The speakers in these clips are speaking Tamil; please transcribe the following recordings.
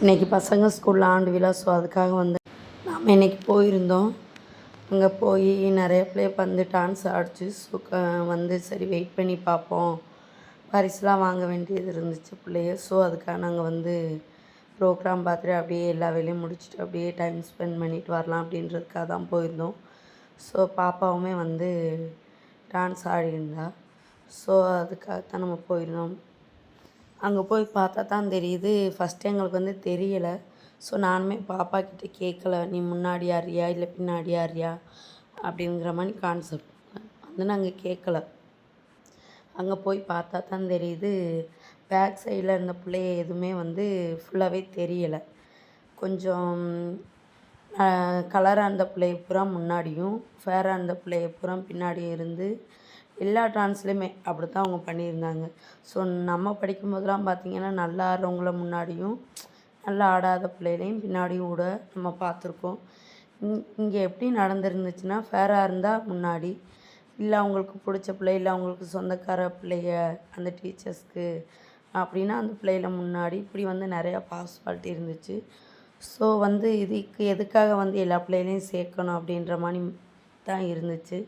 இன்றைக்கி பசங்க ஸ்கூலில் ஆண்டு விழா ஸோ அதுக்காக வந்து நாம் இன்றைக்கி போயிருந்தோம். அங்கே போய் நிறைய ப்ளே வந்து டான்ஸ் ஆடிச்சு. ஸோ க- வந்து சரி வெயிட் பண்ணி பார்ப்போம். பரிசுலாம் வாங்க வேண்டியது இருந்துச்சு பிள்ளைய. ஸோ அதுக்காக நாங்கள் வந்து ப்ரோக்ராம் பார்த்துட்டு அப்படியே எல்லா வேலையும் முடிச்சுட்டு அப்படியே டைம் ஸ்பெண்ட் பண்ணிட்டு வரலாம் அப்படின்றதுக்காக தான் போயிருந்தோம். ஸோ பாப்பாவுமே வந்து டான்ஸ் ஆடியிருந்தா. ஸோ அதுக்காக தான் நம்ம போயிருந்தோம். அங்கே போய் பார்த்தா தான் தெரியுது ஃபஸ்ட்டு எங்களுக்கு வந்து தெரியலை. ஸோ நானுமே பாப்பா கிட்டே கேட்கல நீ முன்னாடி ஆறியா இல்லை பின்னாடி ஆறியா அப்படிங்கிற மாதிரி கான்செப்ட் வந்து நாங்கள் கேட்கல அங்கே போய் பார்த்தா தான் தெரியுது பேக் சைடில் இருந்த பிள்ளைய எதுவுமே வந்து ஃபுல்லாகவே தெரியலை. கொஞ்சம் கலராக இருந்த பிள்ளைய பூரா முன்னாடியும் ஃபேராக இருந்த பிள்ளைய பூரா பின்னாடியும் இருந்து எல்லா டான்ஸ்லேயுமே அப்படி தான் அவங்க பண்ணியிருந்தாங்க. ஸோ நம்ம படிக்கும் போதெல்லாம் பார்த்திங்கன்னா நல்லா ஆடுறவங்கள முன்னாடியும் நல்லா ஆடாத பிள்ளைகளையும் பின்னாடியும் கூட நம்ம பார்த்துருக்கோம். இங் இங்கே எப்படி நடந்துருந்துச்சுன்னா ஃபேராக இருந்தால் முன்னாடி இல்லை அவங்களுக்கு பிடிச்ச பிள்ளை இல்லை அவங்களுக்கு சொந்தக்கார பிள்ளைய அந்த டீச்சர்ஸ்க்கு அப்படின்னா அந்த பிள்ளையில முன்னாடி இப்படி வந்து நிறையா பாஸ்வாலிட்டி இருந்துச்சு. ஸோ வந்து இதுக்கு எதுக்காக வந்து எல்லா பிள்ளைகளையும் சேர்க்கணும் அப்படின்ற மாதிரி தான் இருந்துச்சு.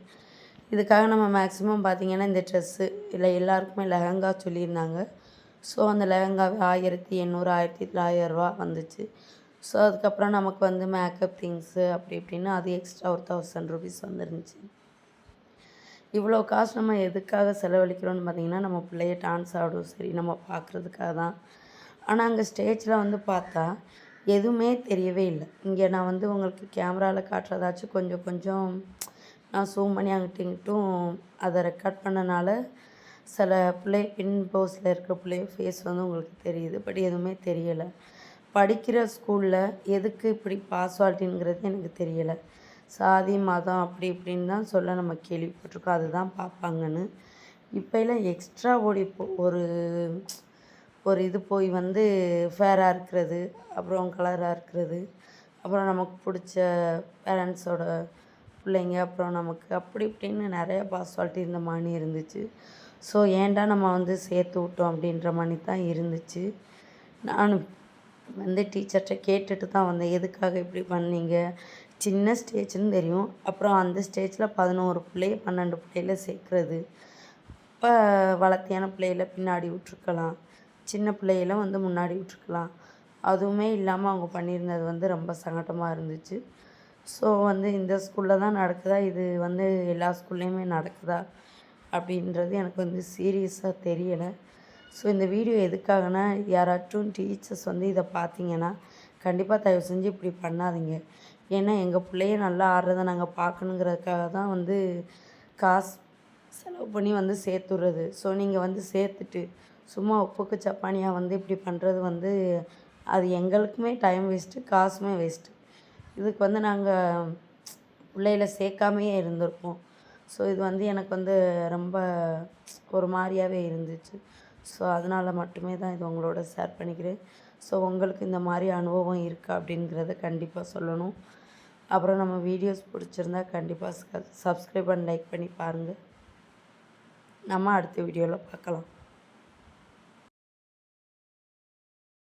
இதுக்காக நம்ம மேக்ஸிமம் பார்த்திங்கன்னா இந்த ட்ரெஸ்ஸு இல்லை எல்லாருக்குமே லெஹங்கா சொல்லியிருந்தாங்க. ஸோ அந்த லெஹங்காவே ஆயிரத்தி எண்ணூறு ஆயிரத்தி தொள்ளாயிரரூவா வந்துச்சு. ஸோ அதுக்கப்புறம் நமக்கு வந்து மேக்கப் திங்ஸு அப்படி இப்படின்னு அது எக்ஸ்ட்ரா ஒரு தௌசண்ட் ருபீஸ் வந்துருந்துச்சு. இவ்வளோ காசு நம்ம எதுக்காக செலவழிக்கிறோன்னு பார்த்திங்கன்னா நம்ம பிள்ளைய டான்ஸ் ஆடும் சரி நம்ம பார்க்குறதுக்காக தான். ஆனால் அங்கே ஸ்டேஜில் வந்து பார்த்தா எதுவுமே தெரியவே இல்லை. இங்கே நான் வந்து உங்களுக்கு கேமராவில் காட்டுறதாச்சும் கொஞ்சம் கொஞ்சம் நான் ஜூம் பண்ணி அங்கிட்டும் இங்கிட்டும் அதை ரெக்கார்ட் பண்ணனால சில பிள்ளை பின் போஸில் இருக்கிற பிள்ளைய ஃபேஸ் வந்து உங்களுக்கு தெரியுது பட் எதுவுமே தெரியலை. படிக்கிற ஸ்கூலில் எதுக்கு இப்படி பாஸ்வால்ட்டிங்கிறது எனக்கு தெரியலை. சாதி மதம் அப்படி இப்படின்னு தான் சொல்ல நம்ம கேள்விப்பட்டிருக்கோம். அதுதான் பார்ப்பாங்கன்னு. இப்போலாம் எக்ஸ்ட்ரா ஓடி ஒரு ஒரு இது போய் வந்து ஃபேராக இருக்கிறது அப்புறம் கலராக இருக்கிறது அப்புறம் நமக்கு பிடிச்ச பேரண்ட்ஸோட பிள்ளைங்க அப்புறம் நமக்கு அப்படி இப்படின்னு நிறைய பாஸ்வாலிட்டி இருந்த மாதிரி இருந்துச்சு. ஸோ ஏன்டா நம்ம வந்து சேர்த்து விட்டோம் அப்படின்ற மாதிரி தான் இருந்துச்சு. நானும் வந்து டீச்சர்கிட்ட கேட்டுட்டு தான் வந்தேன். எதுக்காக இப்படி பண்ணீங்க? சின்ன ஸ்டேஜ்னு தெரியும். அப்புறம் அந்த ஸ்டேஜில் பதினோரு பிள்ளைய பன்னெண்டு பிள்ளையில சேர்க்குறது. இப்போ வளர்த்தியான பிள்ளையில பின்னாடி விட்ருக்கலாம் சின்ன பிள்ளையில வந்து முன்னாடி விட்ருக்கலாம் அதுவுமே இல்லாமல் அவங்க பண்ணியிருந்தது வந்து ரொம்ப சங்கடமாக இருந்துச்சு. ஸோ வந்து இந்த ஸ்கூலில் தான் நடக்குதா? இது வந்து எல்லா ஸ்கூல்லேயுமே நடக்குதா? அப்படின்றது எனக்கு வந்து சீரியஸாக தெரியலை. ஸோ இந்த வீடியோ எதுக்காகனா யாராச்சும் டீச்சர்ஸ் வந்து இதை பார்த்தீங்கன்னா கண்டிப்பாக தயவு செஞ்சு இப்படி பண்ணாதீங்க. ஏன்னா எங்கள் பிள்ளைய நல்லா ஆடுறத நாங்கள் பார்க்கணுங்கிறதுக்காக தான் வந்து காசு செலவு பண்ணி வந்து சேர்த்துடுறது. ஸோ நீங்கள் வந்து சேர்த்துட்டு சும்மா உப்புக்கு சப்பானியாக வந்து இப்படி பண்ணுறது வந்து அது எங்களுக்குமே டைம் வேஸ்ட்டு காசுமே வேஸ்ட்டு இதுக்கு வந்து நாங்கள் பிள்ளையில சேர்க்காமையே இருந்திருப்போம். ஸோ இது வந்து எனக்கு வந்து ரொம்ப ஒரு மாதிரியாவே இருந்துச்சு. ஸோ அதனால் மட்டுமே தான் இது உங்களோட ஷேர் பண்ணிக்கிறேன். ஸோ உங்களுக்கு இந்த மாதிரி அனுபவம் இருக்கா அப்படிங்கிறத கண்டிப்பாக சொல்லணும். அப்புறம் நம்ம வீடியோஸ் பிடிச்சிருந்தா கண்டிப்பாக சப்ஸ்கிரைப் அண்ட் லைக் பண்ணி பாருங்கள் நம்ம அடுத்த வீடியோவில் பார்க்கலாம்.